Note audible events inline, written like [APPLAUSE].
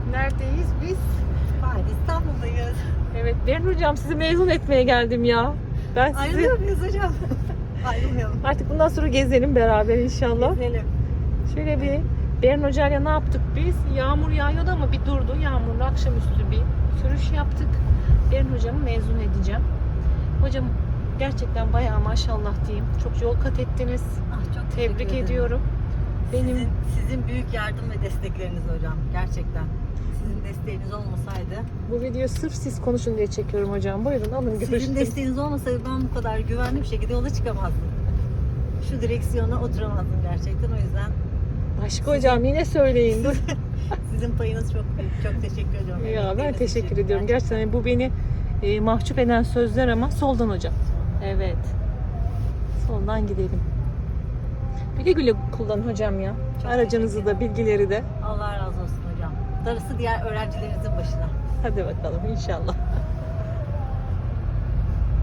Evet neredeyiz biz? Hayır İstanbul'dayız. Evet Berin hocam sizi mezun etmeye geldim ya. Ben sizi Ayrılıyor muyuz hocam? [LAUGHS] Ayrılmayalım. artık bundan sonra gezelim beraber inşallah. Gezelim. Şöyle bir Berin hocayla ne yaptık biz? Yağmur yağıyordu ama bir durdu. Yağmurlu akşamüstü bir sürüş yaptık. Berin hocamı mezun edeceğim. Hocam gerçekten bayağı maşallah diyeyim. Çok yol kat ettiniz. Ah, çok Tebrik ediyorum. Benim Sizin, sizin büyük yardım ve destekleriniz hocam. Gerçekten. Sizin desteğiniz olmasaydı, bu videoyu sırf siz konuşun diye çekiyorum hocam. Buyurun alın sizin görüşürüz. desteğiniz olmasaydı ben bu kadar güvenli bir şekilde yola çıkamazdım. Şu direksiyona oturamazdım gerçekten. O yüzden Başka hocam yine söyleyin. Dur. [LAUGHS] sizin payınız çok büyük. Çok teşekkür ediyorum. Ya ben teşekkür için. ediyorum. Gerçekten bu beni e, mahcup eden sözler ama soldan hocam. Evet. Soldan gidelim. Güle güle kullanın hocam ya. Çok Aracınızı da bilgileri de. Allah razı olsun hocam. Darısı diğer öğrencilerinizin başına. Hadi bakalım inşallah.